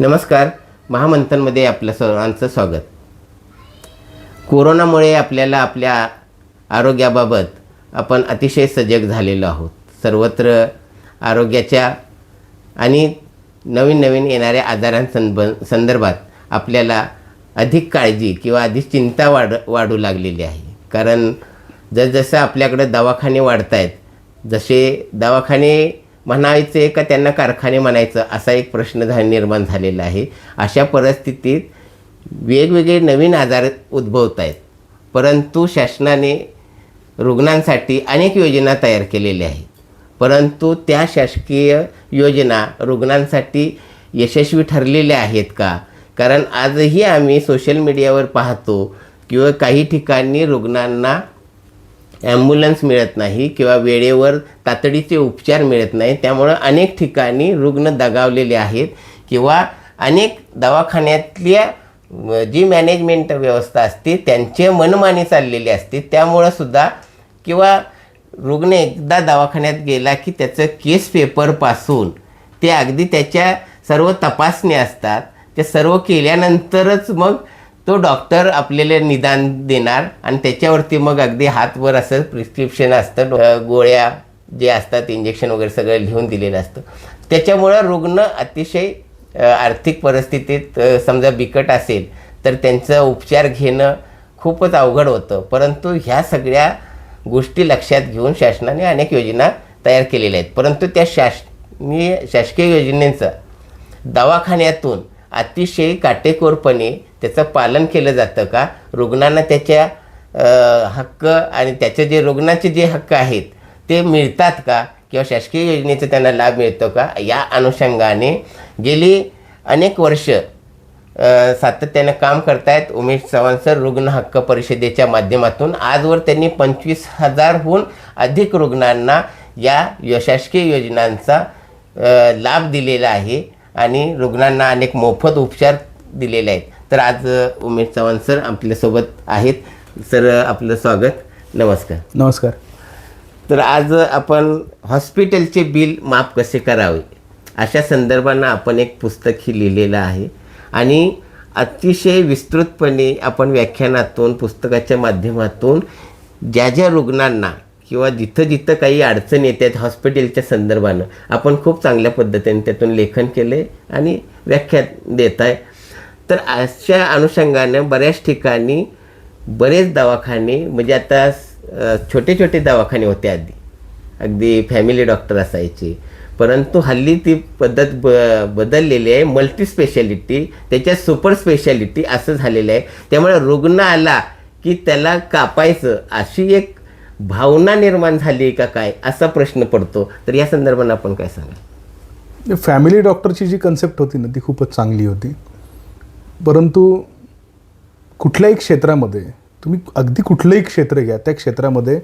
नमस्कार. महामंथनमध्ये आपलं सर्वांचं स्वागत. कोरोनामुळे आपल्याला आपल्या आरोग्याबाबत आपण अतिशय सजग झालेलो आहोत. सर्वत्र आरोग्याच्या आणि नवीन नवीन येणाऱ्या आजारांसंब संदर्भात आपल्याला अधिक काळजी किंवा अधिक चिंता वाढ वाढू लागलेली आहे. कारण जसजसं आपल्याकडं दवाखाने वाढत आहेत जसे दवाखाने म्हणायचे का त्यांना कारखाने म्हणायचं? असा एक प्रश्न झा निर्माण झालेला आहे. अशा परिस्थितीत वेगवेगळे नवीन आजार उद्भवत आहेत. परंतु शासनाने रुग्णांसाठी अनेक योजना तयार केलेल्या आहेत. परंतु त्या शासकीय योजना रुग्णांसाठी यशस्वी ठरलेल्या आहेत का? कारण आजही आम्ही सोशल मीडियावर पाहतो किंवा काही ठिकाणी रुग्णांना ॲम्ब्युलन्स मिळत नाही किंवा वेळेवर तातडीचे उपचार मिळत नाही. त्यामुळं अनेक ठिकाणी रुग्ण दगावलेले आहेत किंवा अनेक दवाखान्यातल्या जी मॅनेजमेंट व्यवस्था असते त्यांचे मनमानी चाललेली असते. त्यामुळं सुद्धा किंवा रुग्ण एकदा दवाखान्यात गेला की त्याचं केस पेपरपासून ते अगदी त्याच्या सर्व तपासण्या असतात. ते सर्व केल्यानंतरच मग तो डॉक्टर आपल्याला निदान देणार आणि त्याच्यावरती मग अगदी हातवर असं प्रिस्क्रिप्शन असतं गोळ्या जे असतात इंजेक्शन वगैरे सगळं लिहून दिलेलं असतं. त्याच्यामुळं रुग्ण अतिशय आर्थिक परिस्थितीत समजा बिकट असेल तर त्यांचा उपचार घेणं खूपच अवघड होतं. परंतु ह्या सगळ्या गोष्टी लक्षात घेऊन शासनाने अनेक योजना तयार केलेल्या आहेत. परंतु त्या शासनीय शासकीय योजनेचं दवाखान्यातून अतिशय काटेकोरपणे त्याचं पालन केलं जातं का? रुग्णांना त्याच्या हक्क आणि त्याचे जे रुग्णाचे जे हक्क आहेत ते मिळतात का? किंवा शासकीय योजनेचा त्यांना लाभ मिळतो का? या अनुषंगाने गेली अनेक वर्ष सातत्यानं काम करतायत उमेश चव्हाण सर रुग्ण हक्क परिषदेच्या माध्यमातून. आजवर त्यांनी पंचवीस हजारहून अधिक रुग्णांना या यशासकीय शासकीय योजनांचा लाभ दिलेला आहे आणि रुग्णांना अनेक मोफत उपचार दिलेले आहेत. तर आज उमेश चव्हाण सर आपल्यासोबत आहेत. सर आपलं स्वागत. नमस्कार. नमस्कार. तर आज आपण हॉस्पिटलचे बिल माफ कसे करावे? अशा संदर्भानं आपण एक पुस्तकही लिहिलेलं आहे. आणि अतिशय विस्तृतपणे आपण व्याख्यानातून पुस्तकाच्या माध्यमातून ज्या ज्या रुग्णांना किंवा जिथं जिथं काही अडचण येतात हॉस्पिटलच्या संदर्भानं आपण खूप चांगल्या पद्धतीने त्यातून लेखन केले आणि व्याख्या देत आहे तर अशा अनुषंगानं बऱ्याच ठिकाणी बरेच दवाखाने म्हणजे आता छोटे छोटे दवाखाने होते आधी. अगदी फॅमिली डॉक्टर असायचे. परंतु हल्ली ती पद्धत ब बदललेली आहे. मल्टी स्पेशालिटी त्याच्यात सुपर स्पेशालिटी असं झालेलं आहे. त्यामुळे रुग्ण आला की त्याला कापायचं अशी एक भावना निर्माण झाली आहे का काय असा प्रश्न पडतो. तर या संदर्भानं आपण काय सांगा फॅमिली डॉक्टरची जी कन्सेप्ट होती ना ती खूपच चांगली होती. परंतु कुठल्याही क्षेत्रामध्ये तुम्ही अगदी कुठलंही क्षेत्र घ्या त्या क्षेत्रामध्ये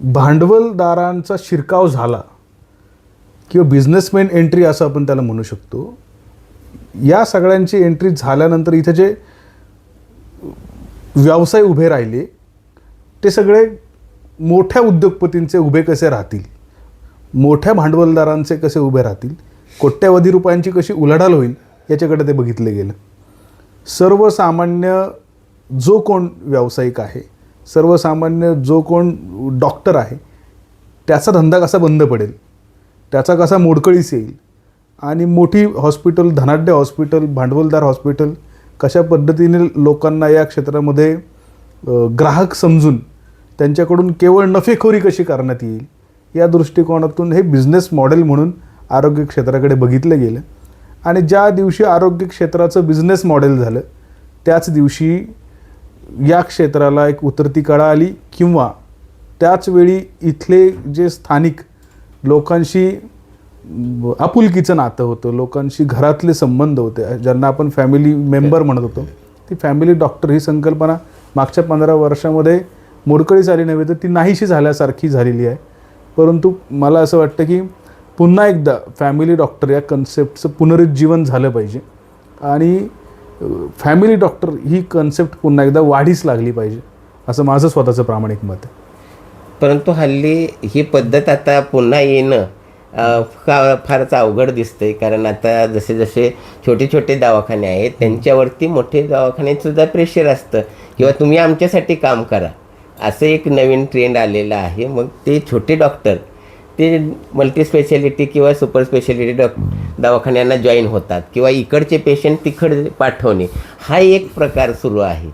भांडवलदारांचा शिरकाव झाला किंवा बिझनेसमॅन एंट्री असं आपण त्याला म्हणू शकतो या सगळ्यांची एंट्री झाल्यानंतर इथे जे व्यवसाय उभे राहिले ते सगळे मोठ्या उद्योगपतींचे उभे कसे राहतील? मोठ्या भांडवलदारांचे कसे उभे राहतील? कोट्यावधी रुपयांची कशी उलाढाल होईल? याच्याकडे ते बघितलं गेलं. सर्वसामान्य जो कोण व्यावसायिक आहे सर्वसामान्य जो कोण डॉक्टर आहे त्याचा धंदा कसा बंद पडेल? त्याचा कसा मोडकळीस येईल? आणि मोठी हॉस्पिटल धनाढ्य हॉस्पिटल भांडवलदार हॉस्पिटल कशा पद्धतीने लोकांना या क्षेत्रामध्ये ग्राहक समजून त्यांच्याकडून केवळ नफेखोरी कशी करण्यात येईल या दृष्टिकोनातून हे बिझनेस मॉडेल म्हणून आरोग्य क्षेत्राकडे बघितलं गेलं. आणि ज्या दिवशी आरोग्य क्षेत्राचं बिझनेस मॉडेल झालं त्याच दिवशी या क्षेत्राला एक उतरती कळा आली किंवा त्याचवेळी इथले जे स्थानिक लोकांशी आपुलकीचं नातं होतं लोकांशी घरातले संबंध होते ज्यांना आपण फॅमिली मेंबर म्हणत होतो ती फॅमिली डॉक्टर ही संकल्पना मागच्या पंधरा वर्षामध्ये मोडकळी झाली नव्हे तर ती नाहीशी झाल्यासारखी झालेली आहे. परंतु मला असं वाटतं की पुन्हा एकदा फॅमिली डॉक्टर या कन्सेप्टचं पुनरुज्जीवन झालं पाहिजे. आणि फॅमिली डॉक्टर ही कन्सेप्ट पुन्हा एकदा वाढीस लागली पाहिजे असं माझं स्वतःचं प्रामाणिक मत आहे. परंतु हल्ली ही पद्धत आता पुन्हा येणं का फारच अवघड दिसतंय. कारण आता जसे जसे छोटे छोटे दवाखाने आहेत त्यांच्यावरती मोठे दवाखान्यातसुद्धा प्रेशर असतं. किंवा तुम्ही आमच्यासाठी काम करा. असं एक नवीन ट्रेंड आलेला आहे. मग ते छोटे डॉक्टर ते मल्टी स्पेशालिटी किंवा सुपर स्पेशालिटी डॉक दवाखान्यांना जॉईन होतात किंवा इकडचे पेशंट तिकडे पाठवणे हा एक प्रकार सुरू आहे.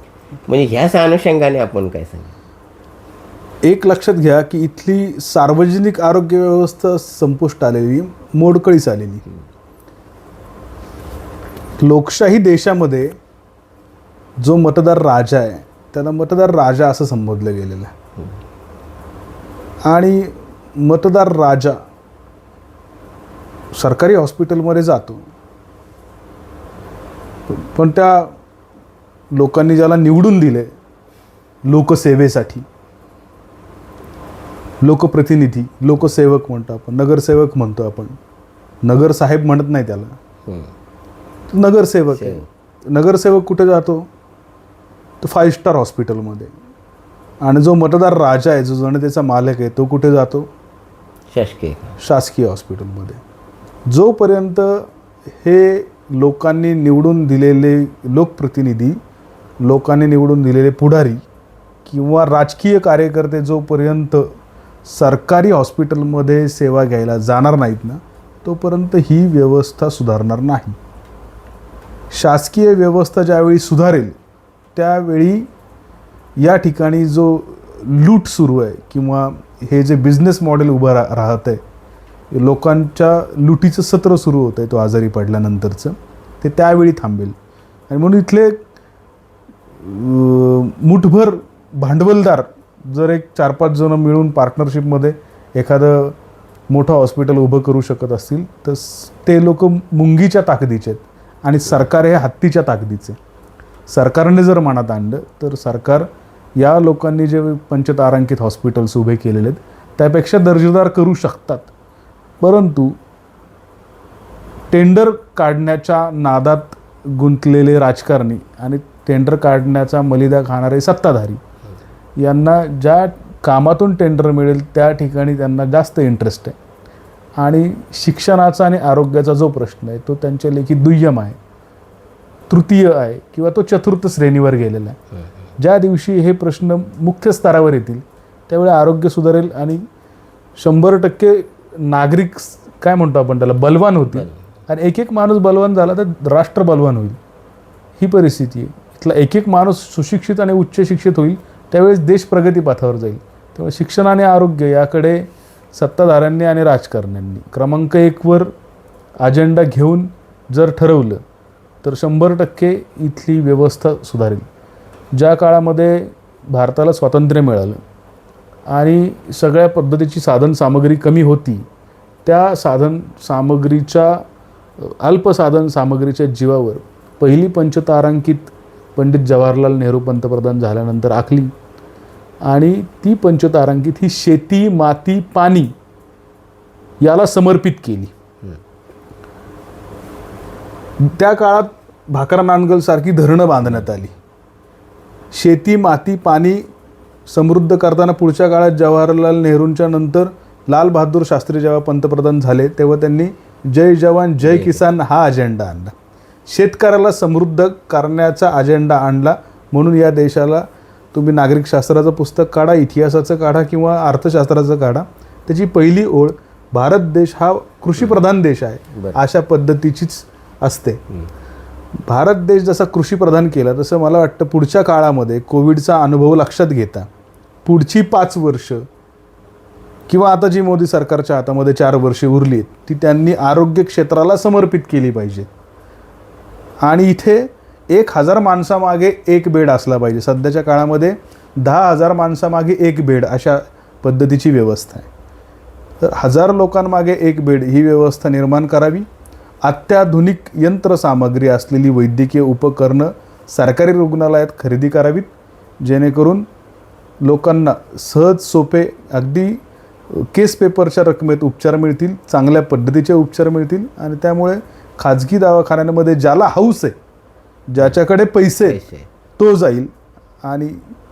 म्हणजे ह्याच अनुषंगाने आपण काय सांगू? एक लक्षात घ्या की इथली सार्वजनिक आरोग्य व्यवस्था संपुष्ट आलेली मोडकळीस आलेली. लोकशाही देशामध्ये जो मतदार राजा आहे त्याला मतदार राजा असं संबोधलं गेलेलं आहे. आणि मतदार राजा सरकारी हॉस्पिटलमध्ये जातो. पण त्या लोकांनी ज्याला निवडून दिले लोकसेवेसाठी लोकप्रतिनिधी लोकसेवक म्हणतो आपण नगरसेवक म्हणतो आपण. नगरसाहेब म्हणत नाही त्याला. नगरसेवक आहे. नगरसेवक कुठे जातो? तो फाईव्ह स्टार हॉस्पिटलमध्ये. आणि जो मतदार राजा आहे जो जनतेचा मालक आहे तो कुठे जातो? शासकीय. शासकीय हॉस्पिटलमध्ये. जोपर्यंत हे लोकांनी निवडून दिलेले लोकप्रतिनिधी लोकांनी निवडून दिलेले पुढारी किंवा राजकीय कार्यकर्ते जोपर्यंत सरकारी हॉस्पिटलमध्ये सेवा घ्यायला जाणार नाहीत ना तोपर्यंत ही व्यवस्था सुधारणार नाही. शासकीय व्यवस्था ज्यावेळी सुधारेल त्यावेळी या ठिकाणी जो लूट सुरू आहे किंवा हे जे बिझनेस मॉडेल उभं रा राहत आहे लोकांच्या लुटीचं सत्र सुरू होतं आहे तो आजारी पडल्यानंतरचं ते त्यावेळी थांबेल. आणि म्हणून इथले मुठभर भांडवलदार जर एक चार पाच जणं मिळून पार्टनरशिपमध्ये एखादं मोठं हॉस्पिटल उभं करू शकत असतील तर ते लोक मुंगीच्या ताकदीचे आहेत आणि सरकार हे हत्तीच्या ताकदीचे सरकारने जर मनात आणलं तर सरकार या लोकांनी जे पंचतारांकित हॉस्पिटल्स उभे केलेले आहेत त्यापेक्षा दर्जेदार करू शकतात. परंतु टेंडर काढण्याच्या नादात गुंतलेले राजकारणी आणि टेंडर काढण्याचा मलिदा खाणारे सत्ताधारी यांना ज्या कामातून टेंडर मिळेल त्या ठिकाणी त्यांना जास्त इंटरेस्ट आहे. आणि शिक्षणाचा आणि आरोग्याचा जो प्रश्न आहे तो त्यांच्या लेखी दुय्यम आहे. तृतीय आहे किंवा तो चतुर्थ श्रेणीवर गेलेला आहे. ज्या दिवशी हे प्रश्न मुख्य स्तरावर येतील त्यावेळी आरोग्य सुधारेल आणि शंभर टक्के नागरिक काय म्हणतो आपण त्याला बलवान होतील. आणि एक एक माणूस बलवान झाला तर राष्ट्र बलवान होईल. ही परिस्थिती आहे. इथला एक एक माणूस सुशिक्षित आणि उच्च शिक्षित होईल त्यावेळेस देश प्रगतीपथावर जाईल. त्यामुळे शिक्षण आणि आरोग्य याकडे सत्ताधाऱ्यांनी आणि राजकारण्यांनी क्रमांक एकवर अजेंडा घेऊन जर ठरवलं तर शंभर टक्के इथली व्यवस्था सुधारेल. ज्या काळामध्ये भारताला स्वातंत्र्य मिळालं आणि सगळ्या पद्धतीची साधन सामग्री कमी होती त्या साधन सामग्रीच्या अल्प साधन सामग्रीच्या जीवावर पहिली पंचतारांकित पंडित जवाहरलाल नेहरू पंतप्रधान झाल्यानंतर आखली. आणि ती पंचतारांकित ही शेती माती पाणी याला समर्पित केली. त्या काळात भाकरा नानगलसारखी धरणं बांधण्यात आली. शेती माती पाणी समृद्ध करताना पुढच्या काळात जवाहरलाल नेहरूंच्या नंतर लाल बहादूर शास्त्री जेव्हा पंतप्रधान झाले तेव्हा त्यांनी जय जवान जय किसान हा अजेंडा आणला. शेतकऱ्याला समृद्ध करण्याचा अजेंडा आणला म्हणून या देशाला तुम्ही नागरिकशास्त्राचं पुस्तक काढा इतिहासाचं काढा किंवा अर्थशास्त्राचं काढा. त्याची पहिली ओळ भारत देश हा कृषीप्रधान देश आहे. अशा पद्धतीचीच असते. भारत देश जसा कृषीप्रधान केला तसं मला वाटतं पुढच्या काळामध्ये कोविडचा अनुभव लक्षात घेता. पुढची पाच वर्ष किंवा आता जी मोदी सरकारच्या हातामध्ये चार वर्षे उरली आहेत, ती त्यांनी आरोग्य क्षेत्राला समर्पित केली पाहिजे आणि इथे एक हजार माणसामागे एक बेड असला पाहिजे. सध्याच्या काळामध्ये दहा हजार माणसामागे एक बेड अशा पद्धतीची व्यवस्था आहे. तर हजार लोकांमागे एक बेड ही व्यवस्था निर्माण करावी. अत्याधुनिक यंत्रसामग्री असलेली वैद्यकीय उपकरणं सरकारी रुग्णालयात खरेदी करावीत जेणेकरून लोकांना सहज सोपे अगदी केस पेपरच्या रकमेत उपचार मिळतील चांगल्या पद्धतीचे उपचार मिळतील आणि त्यामुळे खाजगी दवाखान्यांमध्ये ज्याला हौस आहे ज्याच्याकडे पैसे. तो जाईल आणि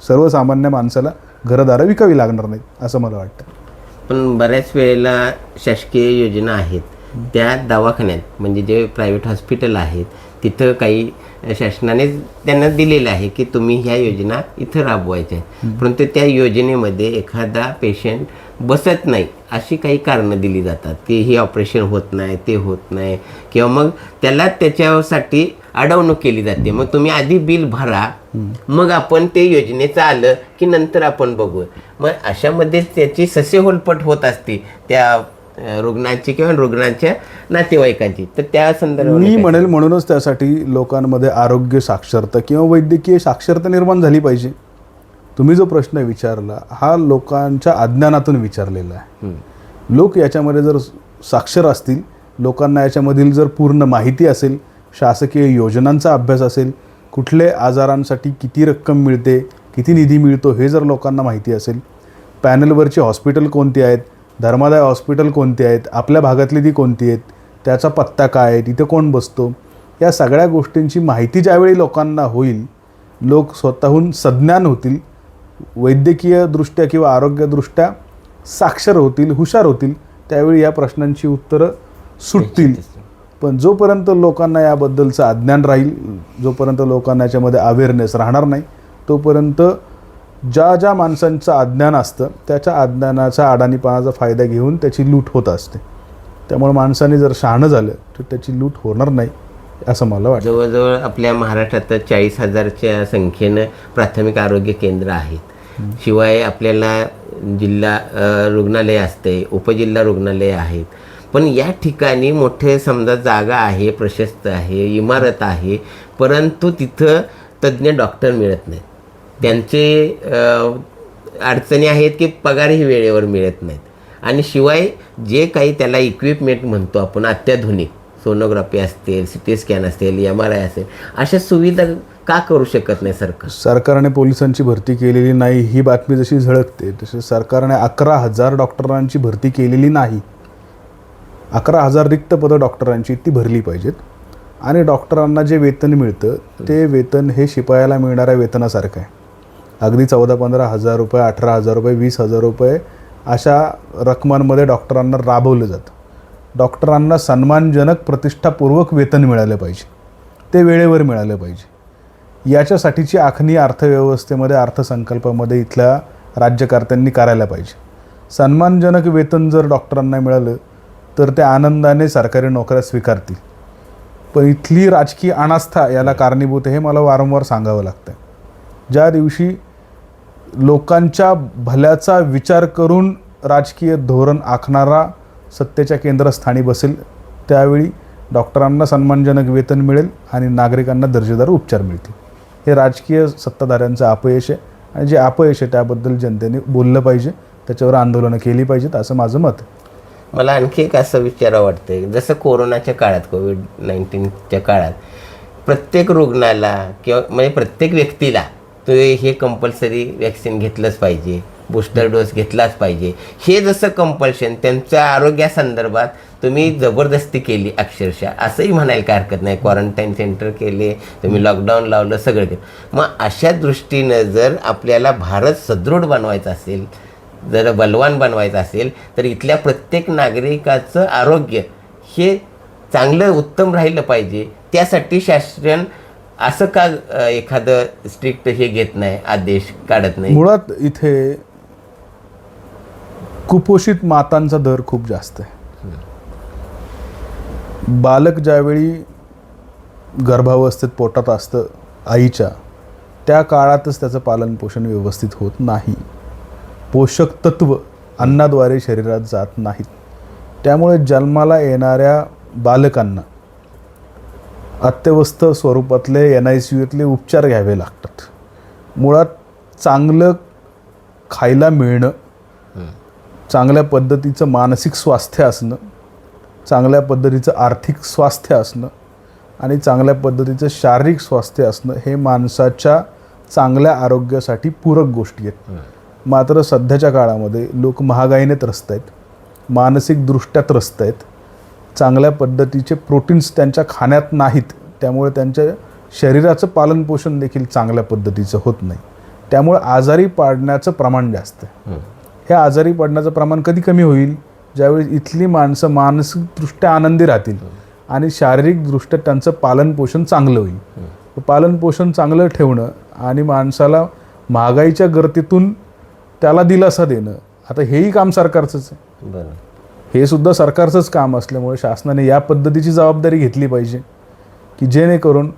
सर्वसामान्य माणसाला घरदारं विकावी लागणार नाहीत असं मला वाटतं पण बऱ्याच वेळेला शासकीय योजना आहेत त्या दवाखान्यात म्हणजे जे प्रायव्हेट हॉस्पिटल आहेत तिथं काही शासनाने त्यांना दिलेलं आहे की तुम्ही ह्या योजना इथं राबवायच्या आहेत. परंतु त्या योजनेमध्ये एखादा पेशंट बसत नाही अशी काही कारणं दिली जातात की ही ऑपरेशन होत नाही ते होत नाही किंवा मग त्याला त्याच्यासाठी अडवणूक केली जाते. मग तुम्ही आधी बिल भरा मग आपण ते योजनेचं आलं की नंतर आपण बघू. मग अशामध्ये त्याची ससेहोलपट होत असते त्या रुग्णाची किंवा रुग्णाच्या नातेवाईकांची. तर त्या संदर्भात मी म्हणेल म्हणूनच त्यासाठी लोकांमध्ये आरोग्य साक्षरता किंवा वैद्यकीय साक्षरता निर्माण झाली पाहिजे. तुम्ही जो प्रश्न विचारला हा लोकांच्या अज्ञानातून विचारलेला आहे. लोक याच्यामध्ये जर साक्षर असतील लोकांना याच्यामधील जर पूर्ण माहिती असेल शासकीय योजनांचा अभ्यास असेल कुठले आजारांसाठी किती रक्कम मिळते किती निधी मिळतो हे जर लोकांना माहिती असेल पॅनलवरची हॉस्पिटल कोणती आहेत धर्मादाय हॉस्पिटल कोणती आहेत? आपल्या भागातली ती कोणती आहेत? त्याचा पत्ता काय? आहे तिथे कोण बसतो? या सगळ्या गोष्टींची माहिती ज्यावेळी लोकांना होईल लोक स्वतःहून सज्ञान होतील वैद्यकीय दृष्ट्या किंवा आरोग्यदृष्ट्या साक्षर होतील हुशार होतील त्यावेळी या प्रश्नांची उत्तरं सुटतील. पण जोपर्यंत लोकांना याबद्दलचं अज्ञान राहील जोपर्यंत लोकांना याच्यामध्ये अवेअरनेस राहणार नाही तोपर्यंत ज्या ज्या माणसांचं अज्ञान असतं त्याच्या अज्ञानाचा अडाणीपणाचा फायदा घेऊन त्याची लूट होत असते. त्यामुळे माणसाने जर शहाणं झालं तर त्याची लूट होणार नाही असं मला वाटतं. जवळजवळ आपल्या महाराष्ट्रात चाळीस हजारच्या संख्येनं प्राथमिक आरोग्य केंद्र आहेत. शिवाय आपल्याला जिल्हा रुग्णालय असते उपजिल्हा रुग्णालय आहेत. पण या ठिकाणी मोठे समजा जागा आहे प्रशस्त आहे इमारत आहे परंतु तिथं तज्ज्ञ डॉक्टर मिळत नाहीत. त्यांचे अडचणी आहेत की पगारही वेळेवर मिळत नाहीत. आणि शिवाय जे काही त्याला इक्विपमेंट म्हणतो आपण अत्याधुनिक सोनोग्राफी असतील सी टी स्कॅन असेल एम आर आय असेल अशा सुविधा का करू शकत नाही सरकार? सरकारने पोलिसांची भरती केलेली नाही ही बातमी जशी झळकते तशी सरकारने अकरा हजार डॉक्टरांची भरती केलेली नाही. अकरा हजार रिक्त पदं डॉक्टरांची ती भरली पाहिजेत. आणि डॉक्टरांना जे वेतन मिळतं ते वेतन हे शिपायाला मिळणाऱ्या वेतनासारखं आहे. अगदी चौदा पंधरा हजार रुपये अठरा हजार रुपये वीस हजार रुपये अशा रकमांमध्ये डॉक्टरांना राबवलं जातं. डॉक्टरांना सन्मानजनक प्रतिष्ठापूर्वक वेतन मिळालं पाहिजे. ते वेळेवर मिळालं पाहिजे. याच्यासाठीची आखणी अर्थव्यवस्थेमध्ये अर्थसंकल्पामध्ये इथल्या राज्यकर्त्यांनी करायला पाहिजे. सन्मानजनक वेतन जर डॉक्टरांना मिळालं तर ते आनंदाने सरकारी नोकऱ्या स्वीकारतील. पण इथली राजकीय अनास्था याला कारणीभूत हे मला वारंवार सांगावं लागतं ज्या दिवशी लोकांच्या भल्याचा विचार करून राजकीय धोरण आखणारा सत्तेच्या केंद्रस्थानी बसेल. त्यावेळी डॉक्टरांना सन्मानजनक वेतन मिळेल आणि नागरिकांना दर्जेदार उपचार मिळतील. हे राजकीय सत्ताधाऱ्यांचं अपयश आहे आणि जे अपयश आहे त्याबद्दल जनतेने बोललं पाहिजे. त्याच्यावर आंदोलनं केली पाहिजेत असं माझं मत आहे. मला आणखी एक असं विचारावं वाटतं जसं कोरोनाच्या काळात कोविड नाईन्टीनच्या काळात प्रत्येक रुग्णाला किंवा म्हणजे प्रत्येक व्यक्तीला तो हे कंपल्सरी वॅक्सिन घेतलंच पाहिजे. बूस्टर डोस घेतलाच पाहिजे. हे जसं कंपल्शन त्यांच्या आरोग्यासंदर्भात तुम्ही जबरदस्ती केली अक्षरशः. असंही म्हणायला काय हरकत नाही. क्वारंटाईन सेंटर केले तुम्ही लॉकडाऊन लावलं सगळं केलं. मग अशा दृष्टीनं जर आपल्याला भारत सदृढ बनवायचा असेल जर बलवान बनवायचं असेल तर इथल्या प्रत्येक नागरिकाचं आरोग्य हे चांगलं उत्तम राहिलं पाहिजे. त्यासाठी शासन असं का एखादं स्ट्रिक्ट हे घेत नाही आदेश काढत नाही? मुळात इथे कुपोषित मातांचा दर खूप जास्त आहे. बालक ज्यावेळी गर्भावस्थेत पोटात असतं आईच्या त्या काळातच त्याचं पालनपोषण व्यवस्थित होत नाही. पोषक तत्व अन्नाद्वारे शरीरात जात नाहीत. त्यामुळे जन्माला येणाऱ्या बालकांना अत्यवस्थ स्वरूपातले एन आय सी यूतले उपचार घ्यावे लागतात. मुळात चांगलं खायला मिळणं चांगल्या पद्धतीचं मानसिक स्वास्थ्य असणं चांगल्या पद्धतीचं आर्थिक स्वास्थ्य असणं आणि चांगल्या पद्धतीचं शारीरिक स्वास्थ्य असणं हे माणसाच्या चांगल्या आरोग्यासाठी पूरक गोष्टी आहेत. मात्र सध्याच्या काळामध्ये लोक महागाईने त्रस्त आहेत. मानसिकदृष्ट्या त्रस्त आहेत. चांगल्या पद्धतीचे प्रोटीन्स त्यांच्या खाण्यात नाहीत. त्यामुळे त्यांच्या शरीराचं पालनपोषण देखील चांगल्या पद्धतीचं होत नाही. त्यामुळे आजारी पाडण्याचं प्रमाण जास्त आहे. हे. आजारी पडण्याचं प्रमाण कधी कमी होईल? ज्यावेळी इथली माणसं मानसिकदृष्ट्या आनंदी राहतील आणि शारीरिकदृष्ट्या त्यांचं पालनपोषण चांगलं होईल. पालनपोषण चांगलं ठेवणं आणि माणसाला महागाईच्या गर्दीतून त्याला दिलासा देणं आता हेही काम सरकारचंच आहे. बरं. हे सुद्धा सरकारचंच काम असल्यामुळे शासनाने या पद्धतीची जबाबदारी घेतली पाहिजे की जेणेकरून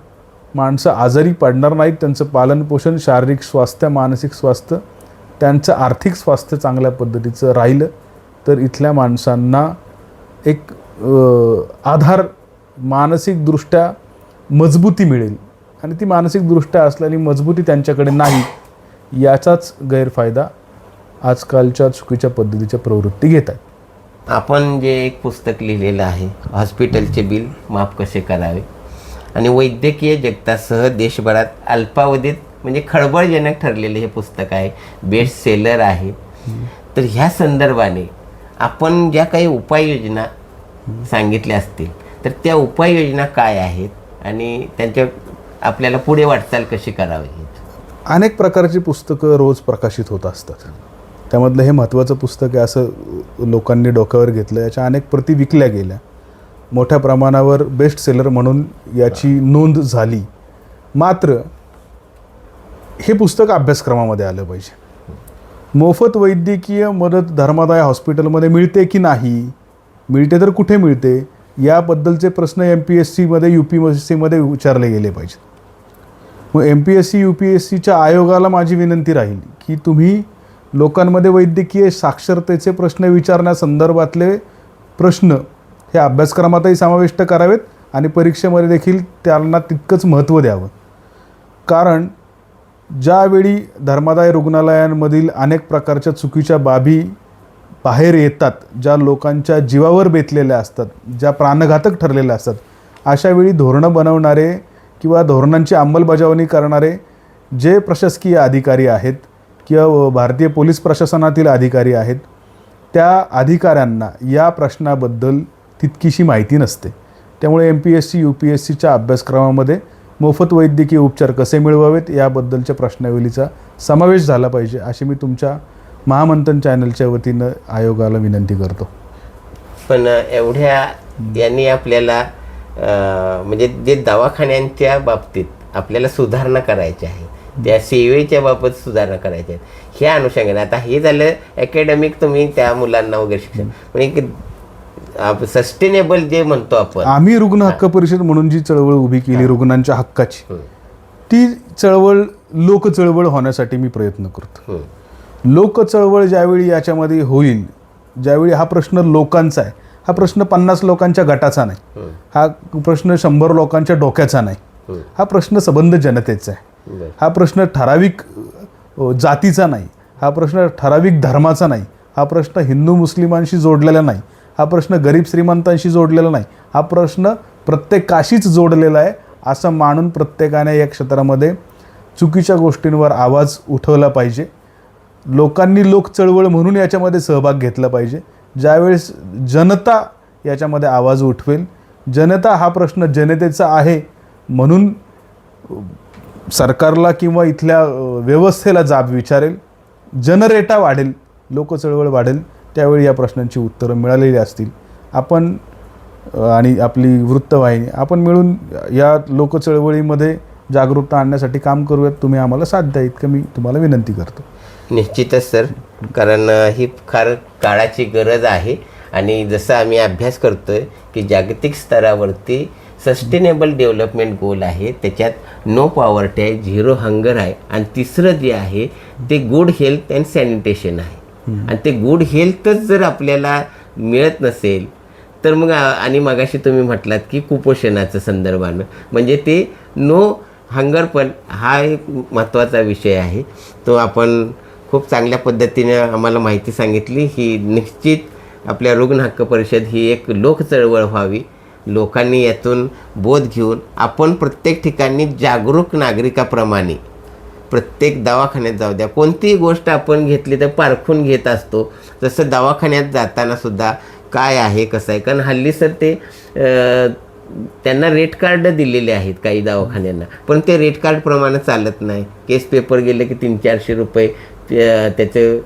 माणसं आजारी पडणार नाहीत त्यांचं पालनपोषण शारीरिक स्वास्थ्य मानसिक स्वास्थ्य त्यांचं आर्थिक स्वास्थ्य चांगल्या पद्धतीचं राहिलं तर इथल्या माणसांना एक आधार मानसिकदृष्ट्या मजबूती मिळेल. आणि ती मानसिकदृष्ट्या असलेली मजबूती त्यांच्याकडे नाही याचाच गैरफायदा आजकालच्या चुकीच्या पद्धतीच्या प्रवृत्ती घेत आहेत. आपण जे एक पुस्तक लिहिलेलं आहे हॉस्पिटलचे बिल माफ कसे करावे? आणि वैद्यकीय जगतासह देशभरात अल्पावधीत म्हणजे खळबळजनक ठरलेले हे पुस्तक आहे बेस्ट सेलर आहे. तर ह्या संदर्भाने आपण ज्या काही उपाययोजना सांगितल्या असतील तर त्या उपाययोजना काय आहेत आणि त्यांच्या आपल्याला पुढे वाटचाल कशी करावी? अनेक प्रकारची पुस्तकं रोज प्रकाशित होत असतात. त्यामधलं हे महत्त्वाचं पुस्तक आहे असं लोकांनी डोक्यावर घेतलं याच्या अनेक प्रती विकल्या गेल्या. मोठ्या प्रमाणावर बेस्ट सेलर म्हणून याची नोंद झाली. मात्र हे पुस्तक अभ्यासक्रमामध्ये आलं पाहिजे. मोफत वैद्यकीय मदत धर्मादाय हॉस्पिटलमध्ये मिळते की नाही? मिळते तर कुठे मिळते? याबद्दलचे प्रश्न एम पी एस सीमध्ये यू पी एस सीमध्ये विचारले गेले पाहिजेत. मग M P S C U P S सीच्या आयोगाला माझी विनंती राहील की तुम्ही लोकांमध्ये वैद्यकीय साक्षरतेचे प्रश्न विचारण्यासंदर्भातले प्रश्न हे अभ्यासक्रमातही समाविष्ट करावेत आणि परीक्षेमध्ये देखील त्यांना तितकंच महत्त्व द्यावं. कारण ज्यावेळी धर्मादाय रुग्णालयांमधील अनेक प्रकारच्या चुकीच्या बाबी बाहेर येतात ज्या लोकांच्या जीवावर बेतलेल्या असतात ज्या प्राणघातक ठरलेल्या असतात अशावेळी धोरणं बनवणारे किंवा धोरणांची अंमलबजावणी करणारे जे प्रशासकीय अधिकारी आहेत किंवा भारतीय पोलीस प्रशासनातील अधिकारी आहेत. त्या अधिकाऱ्यांना या प्रश्नाबद्दल तितकीशी माहिती नसते. त्यामुळे M P S C U P S सीच्या अभ्यासक्रमामध्ये मोफत वैद्यकीय उपचार कसे मिळवावेत याबद्दलच्या प्रश्नावलीचा समावेश झाला पाहिजे अशी मी तुमच्या महामंथन चॅनलच्या वतीनं आयोगाला विनंती करतो. पण एवढ्या यांनी आपल्याला म्हणजे जे दवाखान्यांच्या बाबतीत आपल्याला सुधारणा करायची आहे त्या सेवेच्या बाबत सुधारणा करायच्या आहेत. ह्या अनुषंगाने. आता हे झालं अकॅडमिक तुम्ही त्या मुलांना वगैरे शिक्षण. पण एक सस्टेनेबल जे म्हणतो आपण. आम्ही रुग्ण हक्क परिषद म्हणून जी चळवळ उभी केली रुग्णांच्या हक्काची ती चळवळ लोक चळवळ होण्यासाठी मी प्रयत्न करतो. लोक चळवळ ज्यावेळी याच्यामध्ये होईल ज्यावेळी हा प्रश्न लोकांचा आहे हा प्रश्न पन्नास लोकांच्या गटाचा नाही. हं, प्रश्न शंभर लोकांच्या डोक्याचा नाही. हं. प्रश्न संबंध जनतेचा आहे. हा प्रश्न ठराविक जातीचा नाही. हा प्रश्न ठराविक धर्माचा नाही. हा प्रश्न हिंदू मुस्लिमांशी जोडलेला नाही. हा प्रश्न गरीब श्रीमंतांशी जोडलेला नाही. हा प्रश्न प्रत्येकाशीच जोडलेला आहे असं मानून प्रत्येकाने या क्षेत्रामध्ये चुकीच्या गोष्टींवर आवाज उठवला पाहिजे. लोकांनी लोक चळवळ म्हणून याच्यामध्ये सहभाग घेतला पाहिजे. ज्यावेळेस जनता याच्यामध्ये आवाज उठवेल जनता हा प्रश्न जनतेचा आहे म्हणून सरकारला किंवा इथल्या व्यवस्थेला जाब विचारेल जनरेटा वाढेल लोकचळवळ वाढेल त्यावेळी या प्रश्नांची उत्तरं मिळालेली असतील. आपण आणि आपली वृत्तवाहिनी आपण मिळून या लोकचळवळीमध्ये जागरूकता आणण्यासाठी काम करूयात तुम्ही आम्हाला साथ द्या इतकं मी तुम्हाला विनंती करतो. निश्चितच सर. कारण ही फार काळाची गरज आहे आणि जसं आम्ही अभ्यास करतोय की जागतिक स्तरावरती सस्टेनेबल डेव्हलपमेंट गोल आहे. त्याच्यात नो पॉवर्टी आहे झिरो हंगर आहे. आणि तिसरं जे आहे ते गुड हेल्थ अँड सॅनिटेशन आहे. आणि ते गुड हेल्थच जर आपल्याला मिळत नसेल तर मग आणि मगाशी तुम्ही म्हटलात की कुपोषणाचं संदर्भानं. म्हणजे ते नो हंगर पण हा एक महत्त्वाचा विषय आहे. तो आपण खूप चांगल्या पद्धतीने आम्हाला माहिती सांगितली. ही निश्चित आपल्या रुग्ण हक्क परिषद ही एक लोक चळवळ व्हावी. लोकांनी यातून बोध घेऊन आपण प्रत्येक ठिकाणी जागरूक नागरिकाप्रमाणे प्रत्येक दवाखान्यात जाऊ द्या. कोणतीही गोष्ट आपण घेतली तर पारखून घेत असतो. जसं दवाखान्यात जाताना सुद्धा काय आहे कसं आहे? कारण हल्ली सर ते त्यांना रेट कार्ड दिलेले आहेत काही दवाखान्यांना. पण ते रेट कार्डप्रमाणे चालत नाही. केस पेपर गेले की तीन चारशे रुपये त्याचे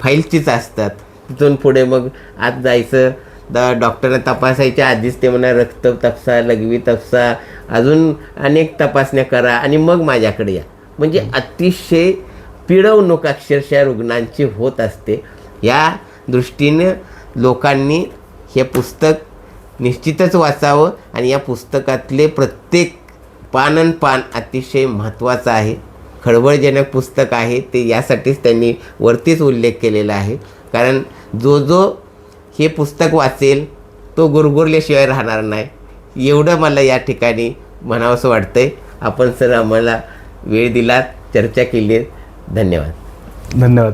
फाईलचीच असतात. तिथून पुढे मग आत जायचं द डॉक्टरला तपासायच्या आधीच ते म्हणा रक्त तपासा लघवी तपासा अजून अनेक तपासण्या करा आणि मग माझ्याकडे या. म्हणजे अतिशय पिळवणूक अक्षरशः रुग्णांची होत असते. या दृष्टीने लोकांनी हे पुस्तक निश्चितच वाचावं आणि या पुस्तकातले प्रत्येक पानन पान अतिशय महत्त्वाचं आहे. खळबळजनक पुस्तक आहे ते यासाठीच त्यांनी वरतीच उल्लेख केलेला आहे. कारण जो जो हे पुस्तक वाचेल तो गुरगुरल्याशिवाय राहणार नाही. एवढं मला या ठिकाणी म्हणावंसं वाटतंय. आपण सर आम्हाला वेळ दिलात चर्चा केली धन्यवाद. धन्यवाद.